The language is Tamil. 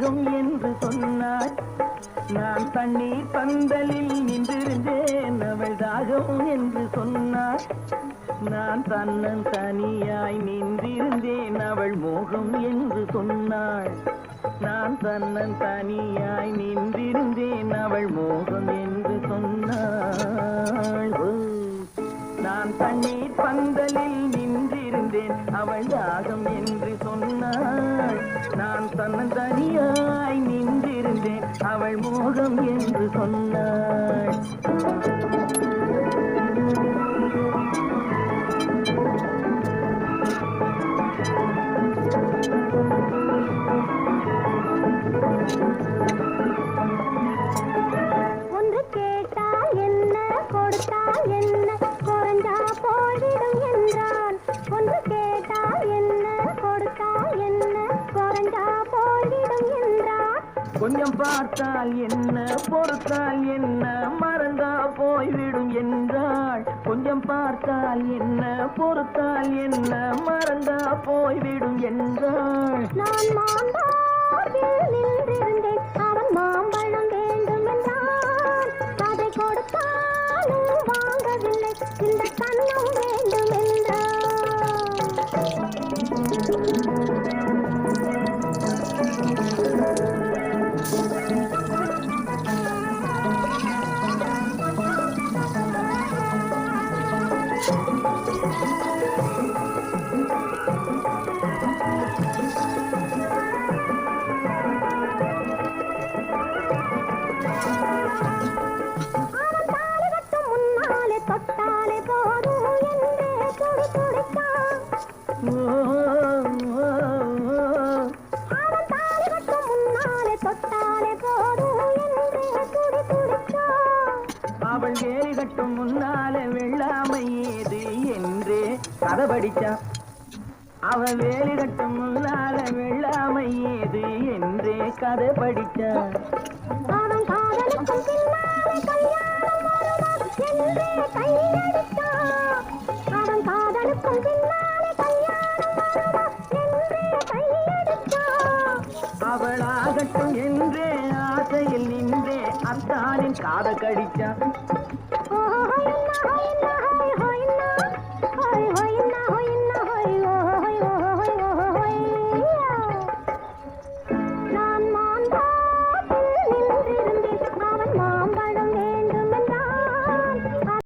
என்று சொன்னாள் நான் தண்ணீர் பந்தலில் நின்றிருந்தேன். அவள் தாகம் என்று சொன்னாள் நான் தன்னன் தனியாய் நின்றிருந்தேன். அவள் மோகம் என்று சொன்னாள். நான் தன்னன் தனியாய் நின்றிருந்தேன். அவள் மோகம் என்று சொன்னாள். நான் தண்ணீர் பந்தலில் நின்றிருந்தேன். அவள் நான் தன்னன் தனியாய் நின்றிருந்தேன் அவள் மோகம் என்று சொன்னாள் Thank you. கொஞ்சம் பார்த்தால் என்ன? பொறுத்தால் என்ன? மறந்தா போய்விடும் என்றாள். கொஞ்சம் பார்த்தால் என்ன? பொறுத்தால் என்ன? மறந்தா போய்விடும் என்றாள். நான் மாந்தாவில் நின்றிருந்தேன். தொட்டாலே போதும் என்றே துடி துடித்தான் அவள் வேலி கட்டும் முன்னால வெள்ளாமை ஏது என்றே கதை படிச்சான் அவள் வேலி கட்டும் முன்னால வெள்ளாமை ஏது என்றே கதை படிச்சான் அவன் காதலுக்கும் பின்னாலே கல்யாணம் வருமா என்றே கையடித்தான் அவன் காதலுக்கும் பின்னாலே கல்யாணம் வருமா என்றே கையடித்தான் ஆகட்டும் என்றே ஆசையில் நின்றே அத்தானின் காத கடிச்சான்